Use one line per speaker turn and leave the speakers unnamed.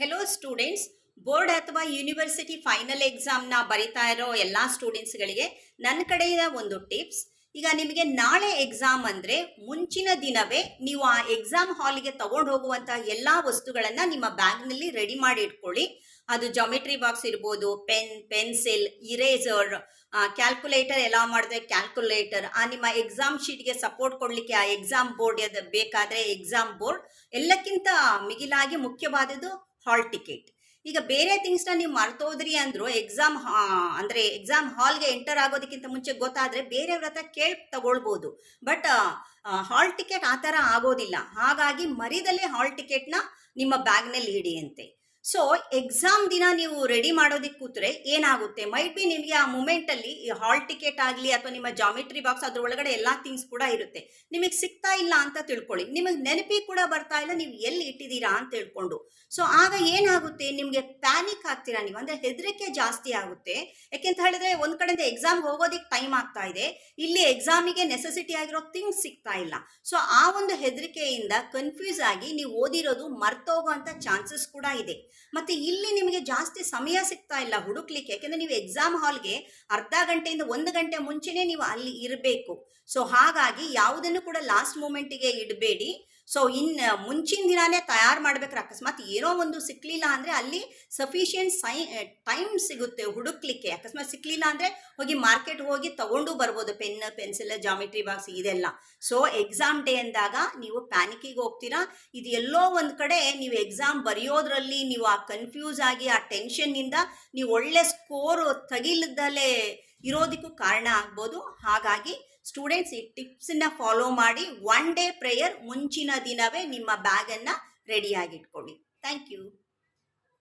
Hello students board ಅಥವಾ university final ಎಕ್ಸಾಮ್ನ ಬರಿತಾ ಇರೋ ಎಲ್ಲ ಸ್ಟೂಡೆಂಟ್ಸ್ಗಳಿಗೆ ನನ್ನ ಕಡೆಯಿಂದ ಒಂದು ಟಿಪ್ಸ್ ಈಗ ನಿಮಗೆ ನಾಳೆ ಎಕ್ಸಾಮ್ ಅಂದರೆ ಮುಂಚಿನ ದಿನವೇ ನೀವು ಆ ಎಕ್ಸಾಮ್ ಹಾಲಿಗೆ ತಗೊಂಡು ಹೋಗುವಂತಹ ಎಲ್ಲ ವಸ್ತುಗಳನ್ನು ನಿಮ್ಮ ಬ್ಯಾಗ್ನಲ್ಲಿ ರೆಡಿ ಮಾಡಿ ಇಟ್ಕೊಳ್ಳಿ. ಅದು ಜಾಮಿಟ್ರಿ ಬಾಕ್ಸ್ ಇರ್ಬೋದು ಪೆನ್ ಪೆನ್ಸಿಲ್ ಇರೇಸರ್ ಕ್ಯಾಲ್ಕುಲೇಟರ್ ಎಲ್ಲ ಮಾಡಿದ್ರೆ ಕ್ಯಾಲ್ಕುಲೇಟರ್ ಆ ನಿಮ್ಮ ಎಕ್ಸಾಮ್ ಶೀಟ್ಗೆ ಸಪೋರ್ಟ್ ಕೊಡಲಿಕ್ಕೆ ಆ ಎಕ್ಸಾಮ್ ಬೋರ್ಡ್ ಬೇಕಾದರೆ ಎಕ್ಸಾಮ್ ಬೋರ್ಡ್ ಎಲ್ಲಕ್ಕಿಂತ ಮಿಗಿಲಾಗಿ ಮುಖ್ಯವಾದದ್ದು ಹಾಲ್ ಟಿಕೆಟ್ ಈಗ ಬೇರೆ ಥಿಂಗ್ಸ್ನ ನೀವು ಮರ್ತೋದ್ರಿ ಅಂದ್ರು ಎಕ್ಸಾಮ್ ಅಂದ್ರೆ ಎಕ್ಸಾಮ್ ಹಾಲ್ಗೆ ಎಂಟರ್ ಆಗೋದಕ್ಕಿಂತ ಮುಂಚೆ ಗೊತ್ತಾದ್ರೆ ಬೇರೆಯವ್ರ ಹತ್ರ ಕೇಳಿ ತಗೊಳ್ಬೋದು. ಬಟ್ ಹಾಲ್ ಟಿಕೆಟ್ ಆ ಥರ ಆಗೋದಿಲ್ಲ. ಹಾಗಾಗಿ ಮರಿದಲ್ಲೇ ಹಾಲ್ ಟಿಕೆಟ್ನ ನಿಮ್ಮ ಬ್ಯಾಗ್ನಲ್ಲಿ ಹಿಡಿಯಂತೆ ಸೊ ಎಕ್ಸಾಮ್ ದಿನ ನೀವು ರೆಡಿ ಮಾಡೋದಕ್ಕೆ ಕೂತ್ರೆ ಏನಾಗುತ್ತೆ? ಮೈಟ್ ಬಿ ನಿಮಗೆ ಆ ಮೂಮೆಂಟಲ್ಲಿ ಹಾಲ್ ಟಿಕೆಟ್ ಆಗಲಿ ಅಥವಾ ನಿಮ್ಮ ಜಾಮಿಟ್ರಿ ಬಾಕ್ಸ್ ಅದ್ರ ಒಳಗಡೆ ಎಲ್ಲ ಥಿಂಗ್ಸ್ ಕೂಡ ಇರುತ್ತೆ. ನಿಮಗೆ ಸಿಗ್ತಾ ಇಲ್ಲ ಅಂತ ತಿಳ್ಕೊಳ್ಳಿ. ನಿಮಗೆ ನೆನಪಿ ಕೂಡ ಬರ್ತಾ ಇಲ್ಲ, ನೀವು ಎಲ್ಲಿ ಇಟ್ಟಿದ್ದೀರಾ ಅಂತ ತಿಳ್ಕೊಂಡು. ಸೊ ಆಗ ಏನಾಗುತ್ತೆ? ನಿಮಗೆ ಪ್ಯಾನಿಕ್ ಆಗ್ತೀರಾ ನೀವು? ಅಂದರೆ ಹೆದರಿಕೆ ಜಾಸ್ತಿ ಆಗುತ್ತೆ. ಯಾಕೆಂತ ಹೇಳಿದ್ರೆ ಒಂದು ಕಡೆಯಿಂದ ಎಕ್ಸಾಮ್ ಹೋಗೋದಕ್ಕೆ ಟೈಮ್ ಆಗ್ತಾ ಇದೆ. ಇಲ್ಲಿ ಎಕ್ಸಾಮಿಗೆ ನೆಸೆಸಿಟಿ ಆಗಿರೋ ಥಿಂಗ್ಸ್ ಸಿಗ್ತಾ ಇಲ್ಲ. ಸೊ ಆ ಒಂದು ಹೆದರಿಕೆಯಿಂದ ಕನ್ಫ್ಯೂಸ್ ಆಗಿ ನೀವು ಓದಿರೋದು ಮರ್ತೋಗುವಂಥ ಚಾನ್ಸಸ್ ಕೂಡ ಇದೆ. ಮತ್ತೆ ಇಲ್ಲಿ ನಿಮಗೆ ಜಾಸ್ತಿ ಸಮಯ ಸಿಗ್ತಾ ಇಲ್ಲ ಹುಡುಕ್ಲಿಕ್ಕೆ. ಯಾಕೆಂದರೆ ನೀವು ಎಕ್ಸಾಮ್ ಹಾಲ್ಗೆ ಅರ್ಧ ಗಂಟೆಯಿಂದ ಒಂದು ಗಂಟೆ ಮುಂಚೆನೇ ನೀವು ಅಲ್ಲಿ ಇರಬೇಕು. ಸೊ ಹಾಗಾಗಿ ಯಾವುದನ್ನು ಕೂಡ ಲಾಸ್ಟ್ ಮೂಮೆಂಟಿಗೆ ಇಡಬೇಡಿ. ಸೊ ಇನ್ ಮುಂಚಿನ ದಿನಾನೇ ತಯಾರು ಮಾಡ್ಬೇಕಾರೆ ಅಕಸ್ಮಾತ್ ಏನೋ ಒಂದು ಸಿಕ್ಲಿಲ್ಲ ಅಂದರೆ ಅಲ್ಲಿ ಸಫಿಷಿಯೆಂಟ್ ಸೈ ಟೈಮ್ ಸಿಗುತ್ತೆ ಹುಡುಕ್ಲಿಕ್ಕೆ. ಅಕಸ್ಮಾತ್ ಸಿಕ್ಲಿಲ್ಲ ಅಂದರೆ ಹೋಗಿ ಮಾರ್ಕೆಟ್ ಹೋಗಿ ತಗೊಂಡು ಬರ್ಬೋದು. ಪೆನ್, ಪೆನ್ಸಿಲ್ ಜಾಮಿಟ್ರಿ ಬಾಕ್ಸ್ ಇದೆಲ್ಲ. ಸೊ ಎಕ್ಸಾಮ್ ಡೇ ಅಂದಾಗ ನೀವು ಪ್ಯಾನಿಕಿಗೆ ಹೋಗ್ತೀರಾ? ಇದು ಎಲ್ಲೋ ಒಂದು ಕಡೆ ನೀವು ಎಕ್ಸಾಮ್ ಬರೆಯೋದ್ರಲ್ಲಿ ನೀವು ಆ ಕನ್ಫ್ಯೂಸ್ ಆಗಿ, ಆ ಟೆನ್ಷನ್ನಿಂದ ನೀವು ಒಳ್ಳೆ ಸ್ಕೋರ್ ತೆಗಿಲ್ದಲೇ ಇರೋದಕ್ಕೂ ಕಾರಣ ಆಗ್ಬೋದು. ಹಾಗಾಗಿ ಸ್ಟೂಡೆಂಟ್ಸ್ ಈ ಟಿಪ್ಸನ್ನ ಫಾಲೋ ಮಾಡಿ ಒನ್ ಡೇ ಪ್ರೇಯರ್ ಮುಂಚಿನ ದಿನವೇ ನಿಮ್ಮ ಬ್ಯಾಗನ್ನು ರೆಡಿಯಾಗಿಟ್ಕೊಳ್ಳಿ ಥ್ಯಾಂಕ್ ಯು